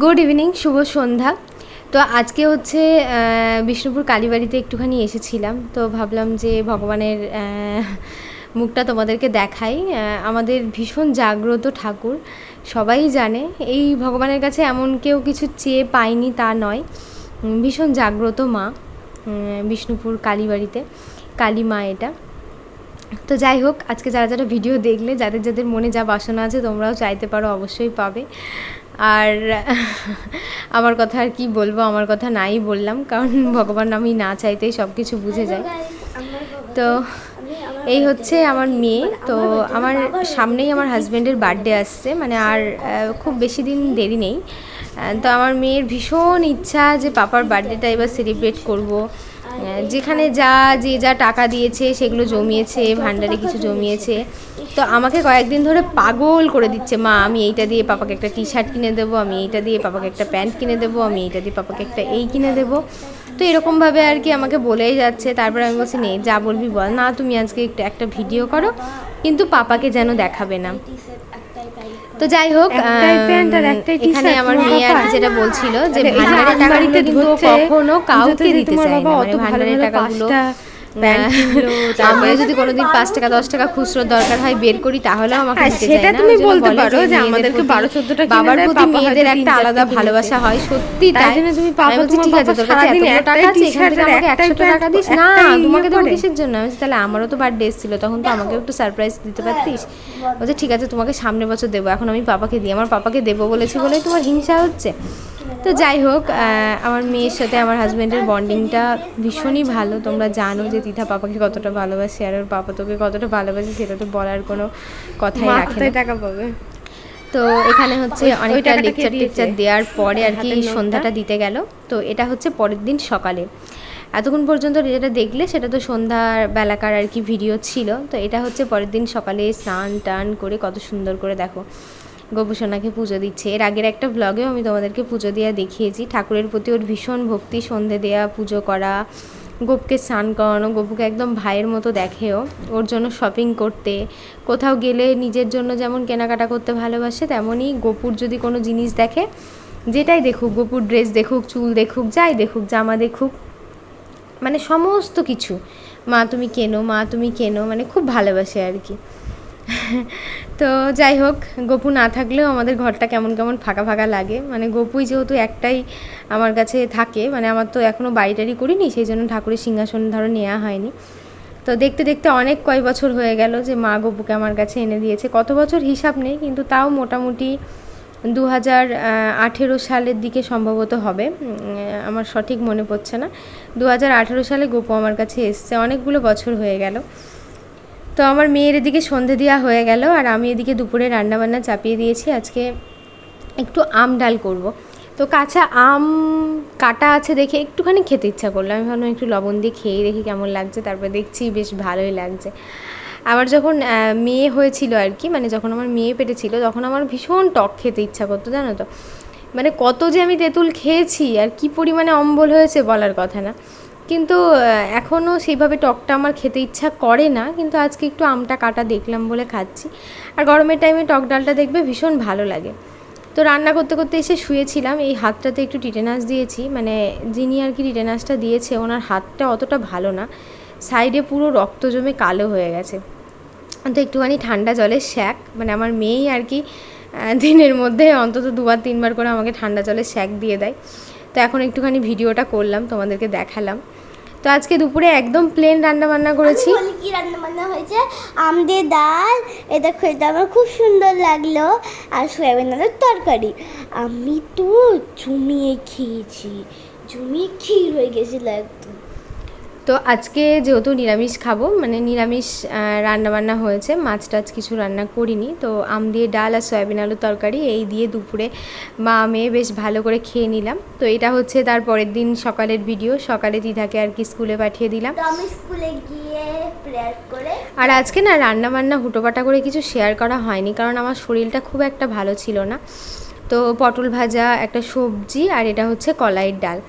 Good evening শুভ সন্ধ্যা। তো আজকে হচ্ছে বিষ্ণুপুর কালীবাড়িতে একটুখানি এসেছিলাম। তো ভাবলাম যে ভগবানের মুখটা তোমাদেরকে দেখাই। আমাদের ভীষণ জাগ্রত ঠাকুর। সবাই জানে, এই ভগবানের কাছে এমন কেউ কিছু চেয়ে পায়নি তা নয়। ভীষণ জাগ্রত মা বিষ্ণুপুর কালীবাড়িতে। কালী মা এটা। তো যাই হোক, আজকে যারা যারা ভিডিও দেখলে, যাদের যাদের মনে যা বাসনা আছে তোমরাও চাইতে পারো অবশ্যই পাবে। আর আমার কথা আর কি বলব, আমার কথা নাই বললাম, কারণ ভগবান আমি না চাইতেই সব কিছু বুঝে যায় তো এই হচ্ছে আমার মেয়ে, তো আমার সামনেই আমার হাজব্যান্ডের বার্থডে আসছে মানে আর খুব বেশি দিন দেরি নেই। তো আমার মেয়ের ভীষণ ইচ্ছা যে পাপার বার্থডেটা এবার সেলিব্রেট করব। যেখানে যা, যে যা টাকা দিয়েছে, সেগুলো জমিয়েছে, ভান্ডারে কিছু জমিয়েছে। তো আমাকে কয়েকদিন ধরে পাগল করে দিচ্ছে, মা, আমি এইটা দিয়ে পাপাকে একটা টি শার্ট কিনে দেবো, আমি এইটা দিয়ে পাপাকে একটা প্যান্ট কিনে দেবো, আমি এইটা দিয়ে পাপাকে একটা এই কিনে দেবো। তো এরকমভাবে আর কি আমাকে বলেই যাচ্ছে। তারপরে আমি বলছি নেই যা বলবি বল। না, তুমি আজকে একটা একটা ভিডিও করো, কিন্তু পাপাকে যেন দেখাবে না। তো যাই হোক এখানে আমার মেয়ে আর যেটা বলছিল যে আরে এই যে ভান্ডারের টাকাগুলো কিন্তু কখনো কাউকে দিতে চায় চাই না মানে ভান্ডারের টাকাগুলো কিনলো, যদি কোনোদিন পাঁচ টাকা দশ টাকা খুচরো দরকার হয় বের করি তাহলেও আমাকে হ্যাঁ, সেটা তুমি বলতে পারো যে আমাদেরকে প্রতি 12 14 টা কিনে বাবার প্রতি মেয়েদের একটা আলাদা ভালোবাসা হয় সত্যি তাই জন্য তুমি বলছি, তোমার ঠিক আছে পাপা তোর কাছে টাকা আছে এখান আমাকে একশো টাকা দিস। না ইয়ে তোমাকে করে। কিসের জন্য? আমি তাহলে আমারও তো বার্থডে এসেছিল তখন তো আমাকে একটু সারপ্রাইজ দিতে পারতিস। বলছে ঠিক আছে তোমাকে সামনের বছর দেবো এখন আমি পাপাকে দিই। আমার পাপাকে দেবো বলেছি বলেই তোমার হিংসা হচ্ছে। তো যাই হোক আমার মেয়ের সাথে আমার হাজব্যান্ডের বন্ডিংটা ভীষণই ভালো। তোমরা জানো যে তিথা পাপাকে কতটা ভালোবাসে আর ওর পাপা তোকে কতটা ভালোবাসে সেটা তো বলার কোনো কথাই রাখে টাকা পাবে? তো এখানে হচ্ছে অনেকটা লেকচার টেকচার দেওয়ার পরে আর কি সন্ধ্যাটা দিতে গেল। তো এটা হচ্ছে পরের দিন সকালে। এতক্ষণ পর্যন্ত যেটা দেখলে সেটা তো সন্ধ্যার বেলাকার আর কি ভিডিও ছিল। তো এটা হচ্ছে পরের দিন সকালে স্নান টান করে কত সুন্দর করে দেখো। গোপুসোনাকে পুজো দিচ্ছে। এর আগের একটা ব্লগেও আমি তোমাদেরকে পুজো দেওয়া দেখিয়েছি। ঠাকুরের প্রতি ওর ভীষণ ভক্তি, সন্ধে দেওয়া পুজো করা, গোপকে স্নান করানো, গোপুকে একদম ভাইয়ের মতো দেখেও, ওর জন্য শপিং করতে, কোথাও গেলে নিজের জন্য যেমন কেনাকাটা করতে ভালোবাসে, তেমনই গোপুর যদি কোনো জিনিস দেখে, যেটাই দেখুক, গোপুর ড্রেস দেখুক, চুল দেখুক, যাই দেখুক, জামা দেখুক মানে সমস্ত কিছু, মা তুমি কেনো, মা তুমি কেনো মানে খুব ভালোবাসে আর কি। তো যাই হোক, গপু না থাকলেও আমাদের ঘরটা কেমন কেমন ফাঁকা ফাঁকা লাগে। মানে গপুই যেহেতু একটাই আমার কাছে থাকে মানে আমার তো এখনও বাড়িটারি করিনি, সেই জন্য ঠাকুরের সিংহাসন ধরো নেওয়া হয়নি। তো দেখতে দেখতে অনেক কয় বছর হয়ে গেল যে মা গপুকে আমার কাছে এনে দিয়েছে। কত বছর হিসাব নেই, কিন্তু তাও মোটামুটি দু হাজার আঠেরো সালের দিকে সম্ভবত হবে। আমার সঠিক মনে পড়ছে না। দু হাজার আঠেরো সালে গপু আমার কাছে এসছে। অনেকগুলো বছর হয়ে গেল। তো আমার মেয়ের এদিকে সন্ধে দেওয়া হয়ে গেল আর আমি এদিকে দুপুরে রান্নাবান্না চাপিয়ে দিয়েছি। আজকে একটু আম ডাল করব। তো কাঁচা আম কাটা আছে দেখে একটুখানি খেতে ইচ্ছা করল। আমি ভাবলাম একটু লবণ দিয়ে খেয়ে দেখি কেমন লাগছে। তারপর দেখছি বেশ ভালোই লাগছে। আবার যখন মেয়ে হয়েছিল আর কি মানে যখন আমার মেয়ে পেটে ছিল, তখন আমার ভীষণ টক খেতে ইচ্ছা করতো, জানো তো। মানে কত যে আমি তেঁতুল খেয়েছি, আর কি পরিমাণে অম্বল হয়েছে বলার কথা না। কিন্তু এখনও সেইভাবে টকটা আমার খেতে ইচ্ছা করে না, কিন্তু আজকে একটু আমটা কাটা দেখলাম বলে খাচ্ছি। আর গরমের টাইমে টক ডালটা দেখবে ভীষণ ভালো লাগে। তো রান্না করতে করতে এসে শুয়েছিলাম, এই হাতটাতে একটু টিটেনাস দিয়েছি মানে যিনি আর কি টিটেনাসটা দিয়েছে, ওনার হাতটা অতটা ভালো না। সাইডে পুরো রক্ত জমে কালো হয়ে গেছে। তো একটুখানি ঠান্ডা জলের শ্যাক মানে আমার মেয়েই আর কি দিনের মধ্যে অন্তত দুবার তিনবার করে আমাকে ঠান্ডা জলের শ্যাক দিয়ে দেয়। তো এখন একটুখানি ভিডিওটা করলাম, তোমাদেরকে দেখালাম। তো আজকে দুপুরে একদম প্লেন রান্না বান্না করেছি কি রান্না বান্না হয়েছে আমদে ডাল এটা খেতে আমার খুব সুন্দর লাগল। আর সয়াবিন ডালের তরকারি। আমি তো জমিয়ে খেয়েছি, জমিয়ে ক্ষীর হয়ে গেছিল একদম। তো আজকে যেহেতু নিরামিষ খাব মানে নিরামিষ রান্না বান্না হয়েছে মাছ টাছ কিছু রান্না করিনি তো আম দিয়ে ডাল আর সয়াবিন আলুর তরকারি এই দিয়ে দুপুরে মা মেয়ে বেশ ভালো করে খেয়ে নিলাম। তো এটা হচ্ছে তার পরের দিন সকালের ভিডিও সকালে দিদাকে আর কি স্কুলে পাঠিয়ে দিলাম। আমি স্কুলে গিয়ে প্রেয়ার করে আর আজকে না রান্না বান্না হুটোপাটা করে কিছু শেয়ার করা হয়নি কারণ আমার শরীরটা খুব একটা ভালো ছিল না। তো পটল ভাজা একটা সবজি আর এটা হচ্ছে কলাইয়ের ডাল।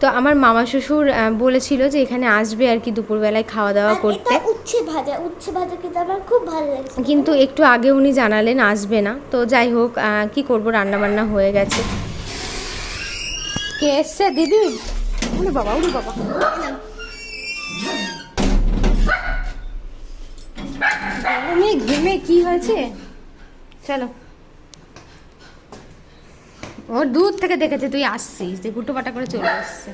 তো আমার মামা শ্বশুর বলেছিল যে এখানে আসবে আর কি দুপুরবেলায় খাওয়া দাওয়া করতে। উচ্ছে ভাজা উচ্ছে ভাজা খেতে আমার খুব ভালো লাগছে। কিন্তু একটু আগে উনি জানালেন আসবে না। তো যাই হোক কি করব রান্না বান্না হয়ে গেছে। কে এসছে দিদি? উনি বাবা উনি বাবা। গরমে ঘেমে কি হয়েছে? চলো। ও দূর থেকে দেখেছে, তুই আসছিস। যে গুটো পাটা করে চলে আসছে।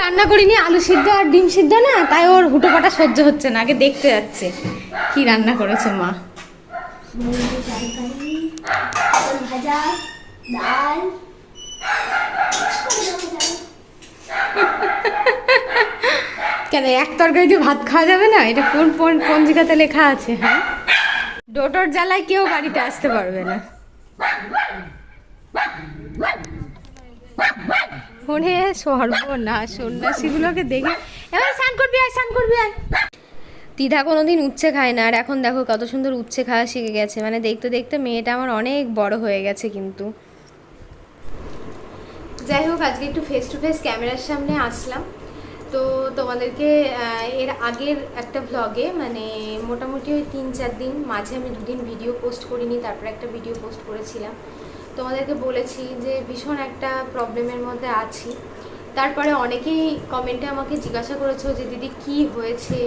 রান্না করিনি, আলু সিদ্ধ আর ডিম সিদ্ধ না? তাই ওর হুটো পাটা সহ্য হচ্ছে না, আগে দেখতে যাচ্ছে। কি রান্না করেছে মা? কেন, এক তরকারি দিয়ে ভাত খাওয়া যাবে না? এটা কোন কোন পঞ্জিকাতে লেখা আছে হ্যাঁ? ডোটোর জ্বালায় কেউ বাড়িতে আসতে পারবে না। ফোনে সর্বনা সন্ন্যাসীগুলোকে দেখে এবার স্নান করবি, আয়, স্নান করবি, আয়। দিদা কোনোদিন উচ্ছে খায় না, আর এখন দেখো কত সুন্দর উচ্ছে খাওয়া শিখে গেছে। মানে দেখতে দেখতে মেয়েটা আমার অনেক বড় হয়ে গেছে কিন্তু। যাই হোক, আজকে একটু ফেস টু ফেস ক্যামেরার সামনে আসলাম। তো তোমাদেরকে এর আগের একটা ভ্লগে মানে মোটামুটি ওই তিন চার দিন মাঝে আমি দুদিন ভিডিও পোস্ট করিনি, তারপর একটা ভিডিও পোস্ট করেছিলাম। তোমাদেরকে বলেছি যে ভীষণ একটা প্রবলেমের মধ্যে আছি। তারপরে অনেকেই কমেন্টে আমাকে জিজ্ঞাসা করেছ যে, দিদি, কি হয়েছে?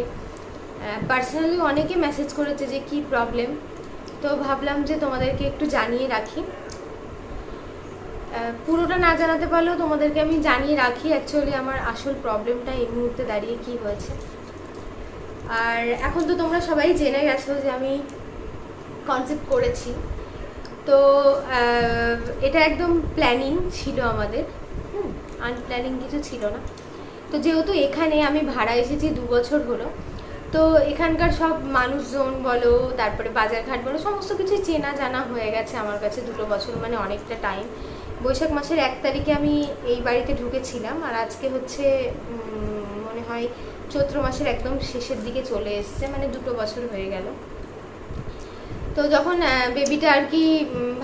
পার্সোনালি অনেকে মেসেজ করেছে যে, কি প্রবলেম তো ভাবলাম যে তোমাদেরকে একটু জানিয়ে রাখি। পুরোটা না জানাতে পারলেও তোমাদেরকে আমি জানিয়ে রাখি অ্যাকচুয়ালি আমার আসল প্রবলেমটা এই মুহূর্তে দাঁড়িয়ে কি হয়েছে। আর এখন তো তোমরা সবাই জেনে গেছো যে আমি কনসেপ্ট করেছি। তো এটা একদম প্ল্যানিং ছিল আমাদের। হুম আনপ্ল্যানিং কিছু ছিল না। তো যেহেতু এখানে আমি ভাড়া এসেছি দু বছর হলো, তো এখানকার সব মানুষজন বলো, তারপরে বাজারঘাট বলো, সমস্ত কিছু চেনা জানা হয়ে গেছে আমার কাছে দুটো বছর মানে অনেকটা টাইম বৈশাখ মাসের এক তারিখে আমি এই বাড়িতে ঢুকেছিলাম, আর আজকে হচ্ছে মনে হয় চৈত্র মাসের একদম শেষের দিকে চলে এসছে মানে দুটো বছর হয়ে গেল। তো যখন বেবিটা আর কি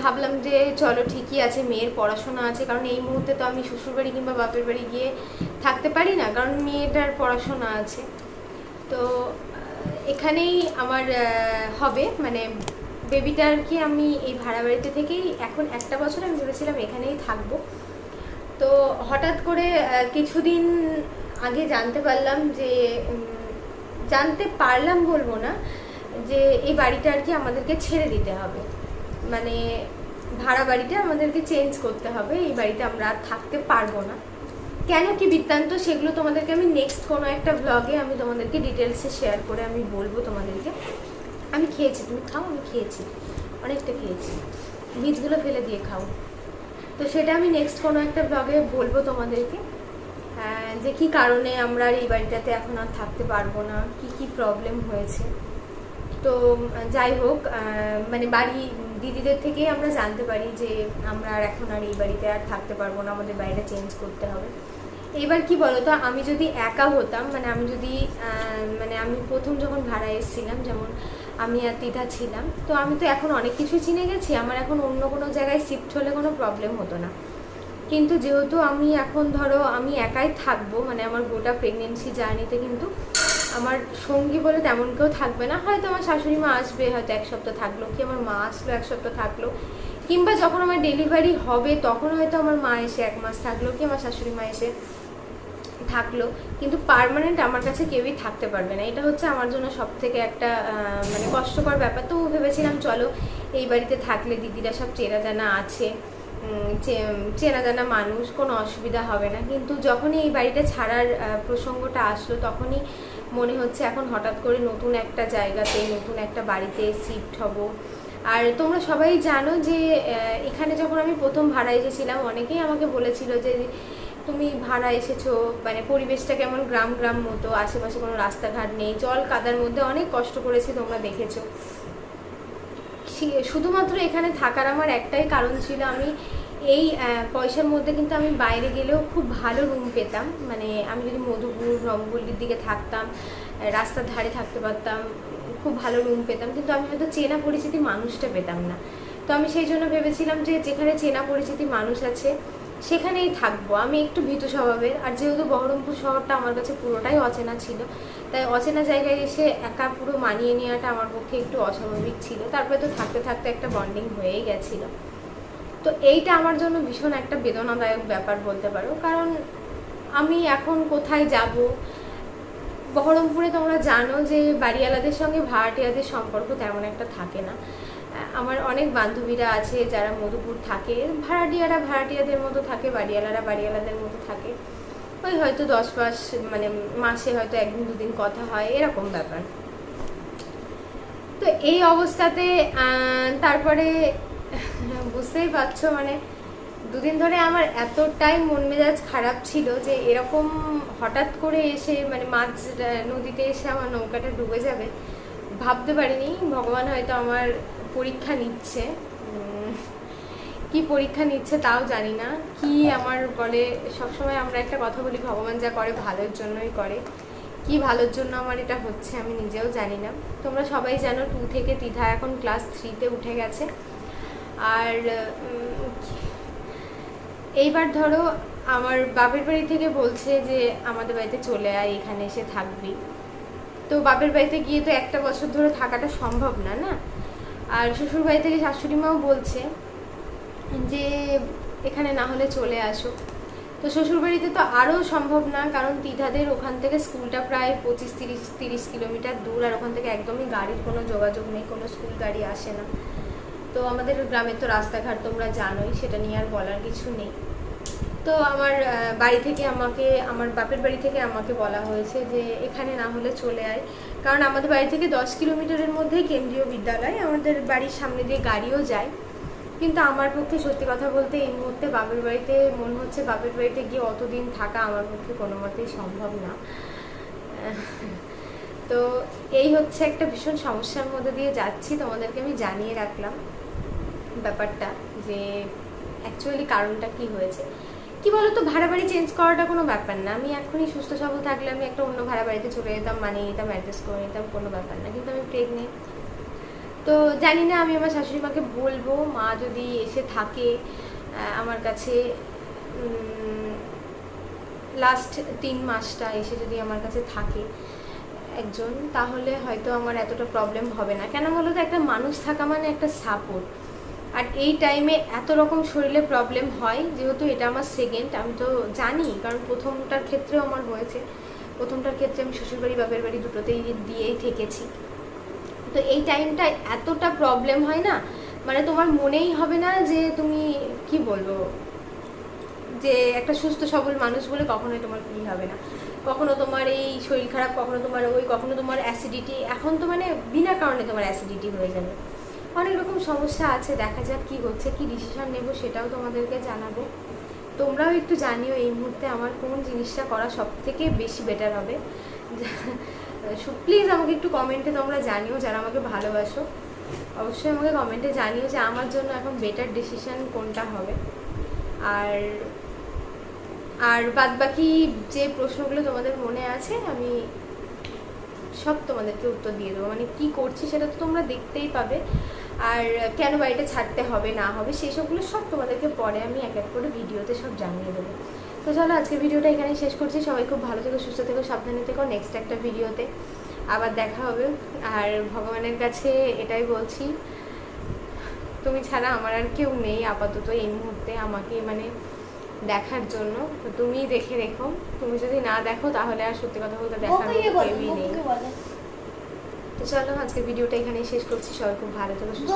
ভাবলাম যে চলো ঠিকই আছে, মেয়ের পড়াশোনা আছে, কারণ এই মুহূর্তে তো আমি শ্বশুরবাড়ি কিংবা বাপের বাড়ি গিয়ে থাকতে পারি না, কারণ মেয়েটার পড়াশোনা আছে। তো এখানেই আমার হবে মানে বেবিটা আর কি আমি এই ভাড়া বাড়িতে থেকেই এখন একটা বছর আমি ভেবেছিলাম এখানেই থাকব। তো হঠাৎ করে কিছুদিন আগে জানতে পারলাম যে জানতে পারলাম বলব না যে এই বাড়িটা আর কি আমাদেরকে ছেড়ে দিতে হবে। মানে ভাড়া বাড়িটা আমাদেরকে চেঞ্জ করতে হবে এই বাড়িতে আমরা আর থাকতে পারব না। কেন কি বৃত্তান্ত সেগুলো তোমাদেরকে আমি নেক্সট কোনো একটা ব্লগে আমি তোমাদেরকে ডিটেলসে শেয়ার করে আমি বলব তোমাদেরকে। আমি খেয়েছি তুমি খাও আমি খেয়েছি অনেকটা খেয়েছি। বীজগুলো ফেলে দিয়ে খাও। তো সেটা আমি নেক্সট কোনো একটা ব্লগে বলব তোমাদেরকে। আহ, যে কি কারণে আমরা এই বাড়িটাতে এখন আর থাকতে পারব না কি কি প্রবলেম হয়েছে। তো, যাই হোক মানে বাড়ি, দিদিদের থেকেই আমরা জানতে পারি যে আমরা আর এখন আর এই বাড়িতে আর থাকতে পারব না, আমাদের বাড়িটা চেঞ্জ করতে হবে। এবার কি বলতো, আমি যদি একা হতাম মানে আমি যদি মানে আমি প্রথম যখন ভাড়া এসেছিলাম, যেমন আমি আর দিদা ছিলাম, তো আমি তো এখন অনেক কিছু চিনে গেছি, আমার এখন অন্য কোনো জায়গায় শিফট হলে কোনো প্রবলেম হতো না। কিন্তু যেহেতু আমি এখন ধরো, আমি একাই থাকব মানে আমার গোটা প্রেগনেন্সি জার্নিতে কিন্তু আমার সঙ্গী বলে তেমন কেউ থাকবে না। হয়তো আমার শাশুড়ি মা আসবে, হয়তো এক সপ্তাহ থাকল, কি আমার মা আসলো এক সপ্তাহ থাকল, কিংবা যখন আমার ডেলিভারি হবে, তখন হয়তো আমার মা এসে এক মাস থাকল, কি আমার শাশুড়ি মা এসে থাকল। কিন্তু পার্মানেন্ট আমার কাছে কেউই থাকতে পারবে না। এটা হচ্ছে আমার জন্য সব থেকে একটা মানে কষ্টকর ব্যাপার। তো ভেবেছিলাম, চলো এই বাড়িতে থাকলে দিদিরা সব চেনা জানা আছে চেনা জানা মানুষ, কোনো অসুবিধা হবে না। কিন্তু যখনই এই বাড়িটা ছাড়ার প্রসঙ্গটা আসলো, তখনই মনে হচ্ছে এখন হঠাৎ করে নতুন একটা জায়গাতে, নতুন একটা বাড়িতে শিফট হব। আর তোমরা সবাই জানো যে এখানে যখন আমি প্রথম ভাড়া এসেছিলাম, অনেকেই আমাকে বলেছিল যে, তুমি ভাড়া এসেছ মানে পরিবেশটা কেমন গ্রাম গ্রাম মতো, আশেপাশে কোনো রাস্তাঘাট নেই, জল কাদার মধ্যে অনেক কষ্ট করেছি তোমরা দেখেছ। শুধুমাত্র এখানে থাকার আমার একটাই কারণ ছিল আমি এই পয়সার মধ্যে কিন্তু আমি বাইরে গেলেও খুব ভালো রুম পেতাম। মানে আমি যদি মধুপুর রংপল্লির দিকে থাকতাম রাস্তার ধারে থাকতে পারতাম, খুব ভালো রুম পেতাম। কিন্তু আমি হয়তো চেনা পরিচিতি মানুষটা পেতাম না। তো আমি সেই জন্য ভেবেছিলাম যে যেখানে চেনা পরিচিতি মানুষ আছে, সেখানেই থাকব। আমি একটু ভীতু স্বভাবের। আর যেহেতু বহরমপুর শহরটা আমার কাছে পুরোটাই অচেনা ছিল, তাই অচেনা জায়গায় এসে একা পুরো মানিয়ে নেওয়াটা আমার পক্ষে একটু অস্বাভাবিক ছিল। তারপরে তো থাকতে থাকতে একটা বন্ডিং হয়েই গেছিল। তো এইটা আমার জন্য ভীষণ একটা বেদনাদায়ক ব্যাপার বলতে পারো। কারণ আমি এখন কোথায় যাব? বহরমপুরে তোমরা জানো যে বাড়িওয়ালাদের সঙ্গে ভাড়াটিয়াদের সম্পর্ক তেমন একটা থাকে না। আমার অনেক বান্ধবীরা আছে যারা মধুপুর থাকে। ভাড়াটিয়ারা ভাড়াটিয়াদের মতো থাকে, বাড়িওয়ালারা বাড়িওয়ালাদের মতো থাকে। ওই হয়তো দশ মাস মানে মাসে হয়তো একদিন, দুদিন কথা হয়, এরকম ব্যাপার। তো এই অবস্থাতে তারপরে বুঝতেই পারছ মানে দুদিন ধরে আমার এতটাই মন মেজাজ খারাপ ছিল যে এরকম হঠাৎ করে এসে মানে মাছ নদীতে এসে আমার নৌকাটা ডুবে যাবে ভাবতে পারিনি। ভগবান হয়তো আমার পরীক্ষা নিচ্ছে। কি পরীক্ষা নিচ্ছে তাও জানি না। কি আমার বলে সবসময় আমরা একটা কথা বলি ভগবান যা করে ভালোর জন্যই করে। কি ভালোর জন্য আমার এটা হচ্ছে আমি নিজেও জানি না। তোমরা সবাই জানো টু থেকে তিথা এখন ক্লাস থ্রিতে উঠে গেছে। আর এইবার ধরো আমার বাপের বাড়ি থেকে বলছে যে আমাদের বাড়িতে চলে আয়, এখানে এসে থাকবি। তো বাপের বাড়িতে গিয়ে তো একটা বছর ধরে থাকাটা সম্ভব না না? আর শ্বশুর বাড়ি থেকে শাশুড়ি মাও বলছে যে এখানে না হলে চলে আসো। তো শ্বশুরবাড়িতে তো আরও সম্ভব না, কারণ তিধাদের ওখান থেকে স্কুলটা প্রায় পঁচিশ, তিরিশ তিরিশ কিলোমিটার দূর, আর ওখান থেকে একদমই গাড়ির কোনো যোগাযোগ নেই, কোনো স্কুল গাড়ি আসে না। তো আমাদের গ্রামের তো রাস্তাঘাট তোমরা জানোই, সেটা নিয়ে আর বলার কিছু নেই। তো আমার বাড়ি থেকে আমাকে, আমার বাপের বাড়ি থেকে আমাকে বলা হয়েছে যে এখানে না হলে চলে আয়। কারণ আমাদের বাড়ি থেকে দশ কিলোমিটারের মধ্যেই কেন্দ্রীয় বিদ্যালয়, আমাদের বাড়ির সামনে দিয়ে গাড়িও যায়। কিন্তু আমার পক্ষে সত্যি কথা বলতে এই মুহূর্তে বাপের বাড়িতে মনে হচ্ছে বাপের বাড়িতে গিয়ে অতদিন থাকা আমার পক্ষে কোনো মতেই সম্ভব না। তো এই হচ্ছে একটা ভীষণ সমস্যার মধ্যে দিয়ে যাচ্ছি, তোমাদেরকে আমি জানিয়ে রাখলাম। ব্যাপারটা যে অ্যাকচুয়ালি কারণটা কি হয়েছে। কি বলতো, ভাড়া বাড়ি চেঞ্জ করাটা কোনো ব্যাপার না। আমি এখনই সুস্থ সবল থাকলে আমি একটা অন্য ভাড়া বাড়িতে চলে যেতাম মানিয়ে নিতাম অ্যাডজাস্ট করে নিতাম, কোনো ব্যাপার না। কিন্তু আমি প্রেগনেন্ট তো জানি না, আমি আমার শাশুড়ি মাকে বলব, মা যদি এসে থাকে আমার কাছে লাস্ট তিন মাসটা এসে যদি আমার কাছে থাকে একজন, তাহলে হয়তো আমার এতটা প্রবলেম হবে না। কেন বলো তো একটা মানুষ থাকা মানে একটা সাপোর্ট আর এই টাইমে এত রকম শরীরে প্রবলেম হয়, যেহেতু এটা আমার সেকেন্ড আমি তো জানি, কারণ প্রথমটার ক্ষেত্রেও আমার হয়েছে। প্রথমটার ক্ষেত্রে আমি শ্বশুরবাড়ি, বাপের বাড়ি দুটোতেই দিয়েই থেকেছি। তো এই টাইমটা এতটা প্রবলেম হয় না মানে তোমার মনেই হবে না যে তুমি, কি বলব? যে একটা সুস্থ, সবল মানুষ বলে কখনোই তোমার কি হবে না। কখনো তোমার এই শরীর খারাপ, কখনো তোমার ওই, কখনো তোমার অ্যাসিডিটি এখন তো মানে বিনা কারণে তোমার অ্যাসিডিটি হয়ে যাবে। অনেক রকম সমস্যা আছে, দেখা যাক কি হচ্ছে, কি ডিসিশন নেব সেটাও তোমাদেরকে জানাব। তোমরাও একটু জানিও এই মুহূর্তে আমার কোন জিনিসটা করা সব থেকে বেশি বেটার হবে। প্লিজ আমাকে একটু কমেন্টে তোমরা জানিও যারা আমাকে ভালোবাসো। অবশ্যই আমাকে কমেন্টে জানিও যে আমার জন্য এখন বেটার ডিসিশন কোনটা হবে। আর আর বাদ বাকি যে প্রশ্নগুলো তোমাদের মনে আছে, আমি সব তোমাদেরকে উত্তর দিয়ে দেবো। মানে কি করছি সেটা তো তোমরা দেখতেই পাবে। আর কেন বাড়িটা ছাড়তে হবে না হবে সেই সবগুলো সব তোমাদেরকে পরে আমি এক এক করে ভিডিওতে সব জানিয়ে দেবো। তো চলো আজকের ভিডিওটা এখানে শেষ করছি। সবাই খুব ভালো থেকো সুস্থ থেকো সাবধানে থেকো। নেক্সট একটা ভিডিওতে আবার দেখা হবে। আর ভগবানের কাছে এটাই বলছি তুমি ছাড়া আমার আর কেউ নেই আপাতত এই মুহূর্তে আমাকে মানে দেখার জন্য। তো তুমি দেখে রেখো। তুমি যদি না দেখো তাহলে আর সত্যি কথা বলতে দেখার বলো কেউই নেই। তো চলো আজকে ভিডিওটা এখানেই শেষ করছি। সবাই খুব ভালো থাকো সুস্থ